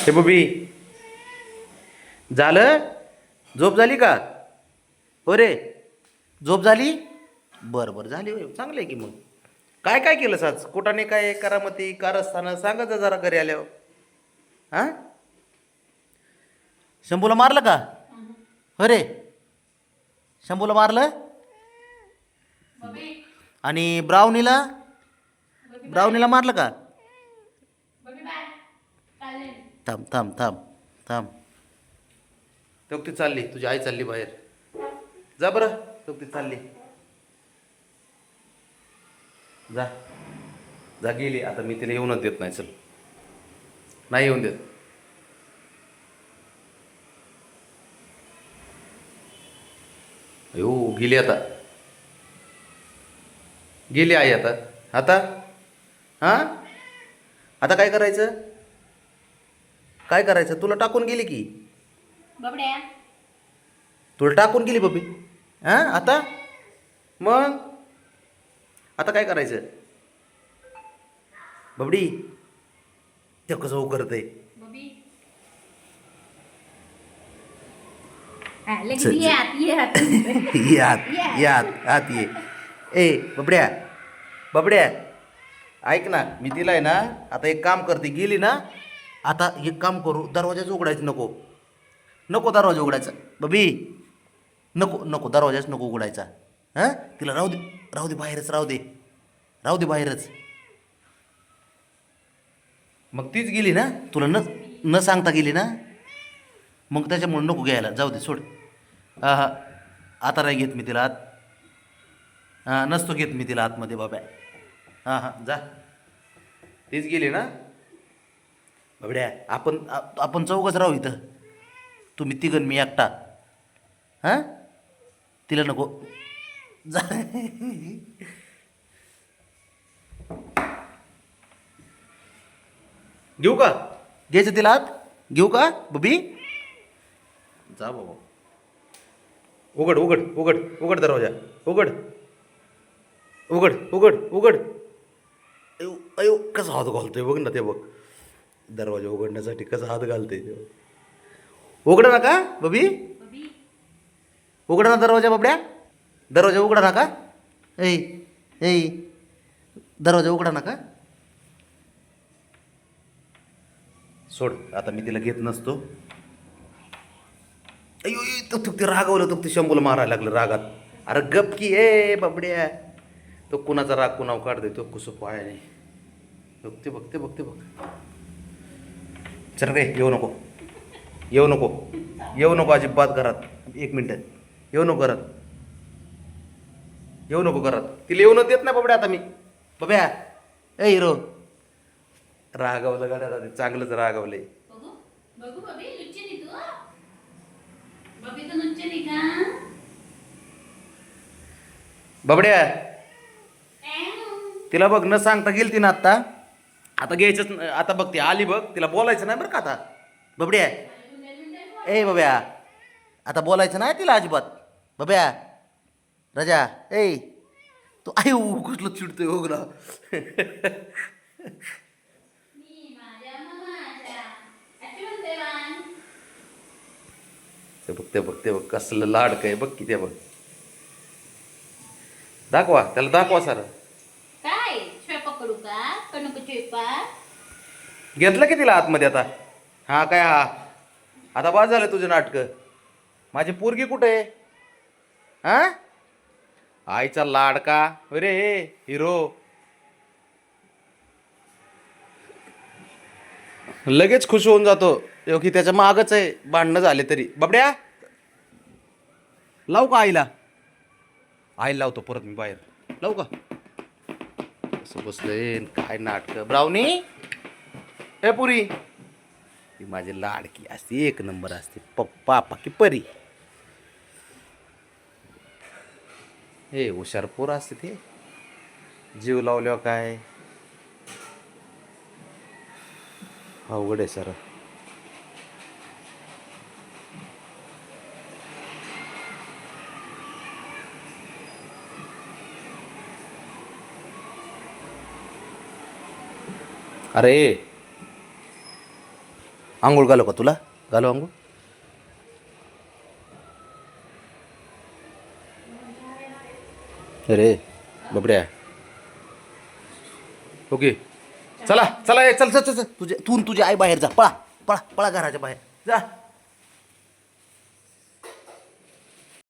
हे बबी झालं? झोप झाली का? हो रे. झोप झाली? बरं बरं झाली चांगलं आहे की मग. काय काय केलंस आज? कुठाने काय करामती कारस्थानं? सांगा जा जरा घरी आल्यावर. हां? शंभूला मारलं का? हो रे. शंभूला मारलं? आणि ब्राउनीला? ब्राउनीला मारलं का? थांब थांब थांब थांब. तो ती चालली तुझी आई चालली बाहेर. जा बरं तो ती चालली. जा. जा गेली आता मी तिला येऊनच देत नाही चल. नाही येऊन देत. अयो गेली आता. गेली आई आता. आता? हां? आता काय करायचं? काय करायचं? तुला टाकून गेली की. बबड्या. तुला टाकून गेली बबी. हां आता? मग? आता काय करायचं? बबडी ते कसं उकरतंय बबी. आले चल, की चल. यात यात यात यात आत ये. ए बबड्या. बबड्या ऐक ना मी तिला आहे ना आता एक काम करते गेली ना आता एक काम करू दरवाजाच उघडायचं नको. नको दरवाजा उघडायचा. बबी नको नको दरवाजाच नको उघडायचा. हां? तिला राहू दे राहू दे बाहेरच राहू दे. राहू दे बाहेरच. मग तीच गेली ना? तुला न न सांगता गेली ना? मग त्याच्यामुळे नको घ्यायला. जाऊ दे सोड. हा हा आता नाही घेत मी तिला आत. हां नसतो घेत मी तिला आतमध्ये बाब्या. हां हां जा. तीच गेली ना? बाबड्या आपण आपण चौघच राहू इथं. तुम्ही तिघन मी एकटा. हां? तिला नको. जा. घेऊ का? घ्यायचं तिला आत घेऊ का बबी? जा बाबा. उघड उघड उघड उघड दरवाजा. उघड. उघड उघड उघड. अयो अयो कसा हात घालतोय बघ ना ते बघ. दरवाजा उघडण्यासाठी कसा हात घालते उघडा ना का बबी? उघडा ना दरवाजा बाबड्या. दरवाजा उघडा ना का? ऐ ऐ दरवाजा उघडा ना का? सोड आता मी तिला घेत नसतो. अयो अयो, तो तू ते रागवलं तो ते शंभूला मारायला लागलं रागात. अरे गप की ए बाबड्या. तो कुणाचा राग कुणावर काढ तो कुसं पायाने. बघते बघते बघते बघ. चल रे येऊ नको. येऊ नको. येऊ नको अजिबात घरात. एक मिनटं. येऊ नको घरात. येऊ नको घरात. तिला येऊनच देत नाही बाबड्या आता मी. बाब्या. ए हिरो. रागवलं गाड्या चांगलंच नी तू. नी का? बाबड्या. तिला बघ न सांगता गेली ती ना आत्ता? आता घ्यायचंच न- आता बघ ती आली बघ तिला बोलायचं नाही बरं का आता. बबड्या. ए बब्या आता बोलायचं नाही तिला अजिबात. बब्या राजा ए तू आई कुठलं चिडतोय हो ना. ते बघ ते बघ ते बघ कसलं लाडकं आहे बघ किती बघ. दाखवा त्याला दाखवा सर. का नको घेतलं की तिला आतमध्ये आता? हा काय हा? आता बाद झालं तुझं नाटकं. माझी पोरगी कुठे आहे? हा? आईचा लाडका? अरे हिरो. लगेच खुश होऊन जातो. यो की त्याच्या मागच आहे. भांडणं झाले तरी. बाबड्या! लावू का आईला? आईला लावतो परत मी बाहेर. लावू का? असं बसलंय काय नाटकं? ब्रावणी ए पुरी. ती माझी लाडकी असते एक नंबर असते. पप्पा पाकी परी. हे हुशार पोर असते ते. जीव लावल्यावर काय? अवघड आहे सर. अरे. आंघोळ घालो का तुला? घालो आंघोळ. अरे बबड्या. ओके. चला चला ये चल चल चल चल. तुझे तू न तुझी आई बाहेर जा. पळा पळा पळा घराच्या बाहेर. जा.